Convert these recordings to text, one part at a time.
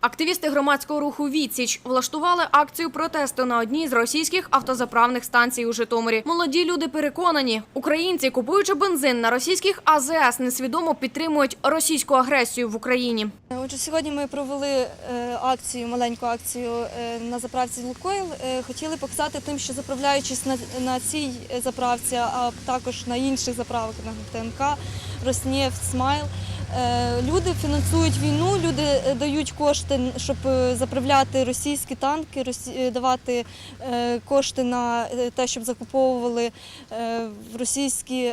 Активісти громадського руху Відсіч влаштували акцію протесту на одній з російських автозаправних станцій у Житомирі. Молоді люди переконані, українці, купуючи бензин на російських АЗС, несвідомо підтримують російську агресію в Україні. Отже, сьогодні ми провели е, акцію, маленьку акцію е, на заправці Лукойл. Е, Хотіли показати тим, що заправляючись на, цій заправці, а також на інших заправках на ТНК, Роснефть, Смайл. Е, Люди фінансують війну, люди е, дають кошти, щоб е, заправляти російські танки, давати кошти на те, щоб закуповували російські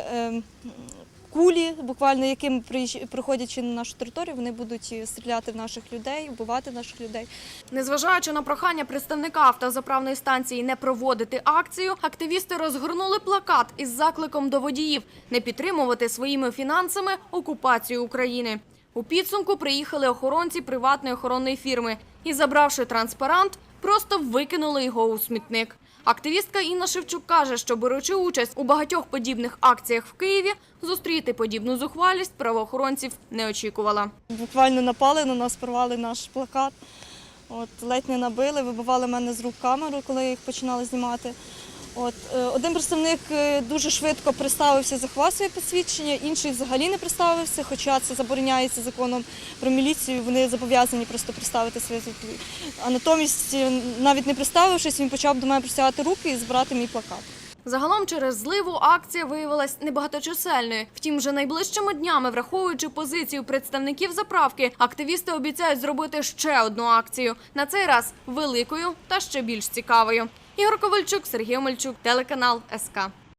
кулі, буквально яким приїж- приходячи на нашу територію, вони будуть стріляти в наших людей, вбивати наших людей. Незважаючи на прохання представника автозаправної станції не проводити акцію, активісти розгорнули плакат із закликом до водіїв не підтримувати своїми фінансами окупацію України. У підсумку приїхали охоронці приватної охоронної фірми і, забравши транспарант, просто викинули його у смітник. Активістка Інна Шевчук каже, що беручи участь у багатьох подібних акціях в Києві, зустріти подібну зухвалість правоохоронців не очікувала. Буквально напали на нас, порвали наш плакат. От, ледь не набили, вибивали мене з рук камеру, коли їх починали знімати. От, е, один представник е, дуже швидко представився, заховав своє посвідчення, інший взагалі не представився, хоча це забороняється законом про міліцію, вони зобов'язані просто представити своє звідки. А натомість, е, навіть не представившись, він почав до мене простягати руки і збирати мій плакат. Загалом через зливу акція виявилась небагаточисельною. Втім, вже найближчими днями, враховуючи позицію представників заправки, активісти обіцяють зробити ще одну акцію. На цей раз великою та ще більш цікавою. Ігор Ковальчук, Сергій Омельчук, телеканал СК.